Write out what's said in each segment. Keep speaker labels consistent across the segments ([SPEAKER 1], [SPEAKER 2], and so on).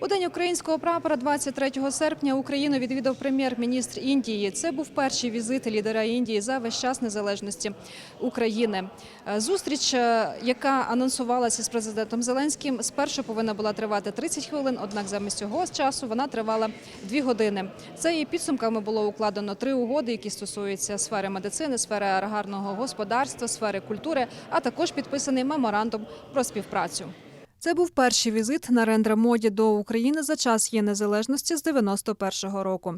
[SPEAKER 1] У день українського прапора 23 серпня Україну відвідав прем'єр-міністр Індії. Це був перший візит лідера Індії за весь час незалежності України. Е, Зустріч, е, яка анонсувалася з президентом Зеленським, спершу повинна була тривати 30 хвилин. Однак замість цього часу вона тривала 2 години. За її підсумками було укладено три угоди, які стосуються сфери медицини, сфери аграрного господарства, сфери культури, а також підписаний меморандум про співпрацю. Це був перший візит Нарендра Моді до України за час її незалежності з 91-го року.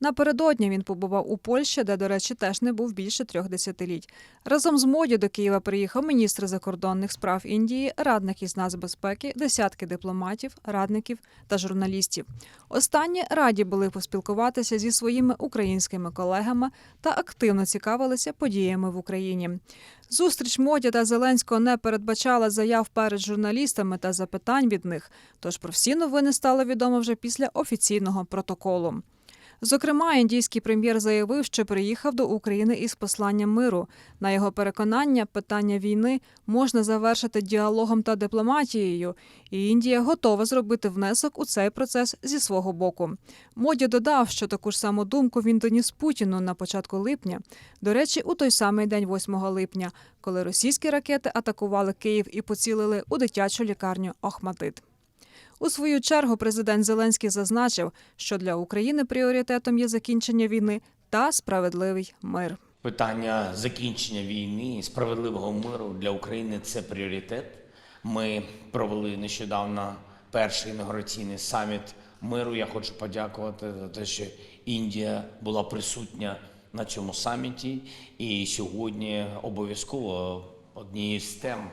[SPEAKER 1] Напередодні він побував у Польщі, де, до речі, теж не був більше трьох десятиліть. Разом з Моді до Києва приїхав міністр закордонних справ Індії, радник із нацбезпеки, десятки дипломатів, радників та журналістів. Останні раді були поспілкуватися зі своїми українськими колегами та активно цікавилися подіями в Україні. Зустріч Моді та Зеленського не передбачала заяв перед журналістами та запитань від них. Тож про всі новини стало відомо вже після офіційного протоколу. Зокрема, індійський прем'єр заявив, що приїхав до України із посланням миру. На його переконання, питання війни можна завершити діалогом та дипломатією, і Індія готова зробити внесок у цей процес зі свого боку. Моді додав, що таку ж саму думку він доніс Путіну на початку липня. До речі, у той самий день, 8 липня, коли російські ракети атакували Київ і поцілили у дитячу лікарню Охматит. У свою чергу президент Зеленський зазначив, що для України пріоритетом є закінчення війни та справедливий мир.
[SPEAKER 2] Питання закінчення війни справедливого миру для України це пріоритет. Ми провели нещодавно перший інаугураційний саміт миру. Я хочу подякувати за те, що Індія була присутня на цьому саміті. І сьогодні обов'язково однією з тем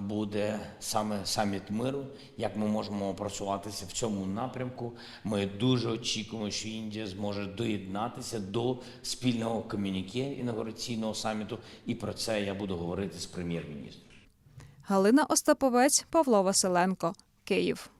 [SPEAKER 2] буде саме саміт миру. Як ми можемо працюватися в цьому напрямку? Ми дуже очікуємо, що Індія зможе доєднатися до спільного комюніке інаугураційного саміту, і про це я буду говорити з прем'єр-міністром.
[SPEAKER 1] Галина Остаповець, Павло Василенко, Київ.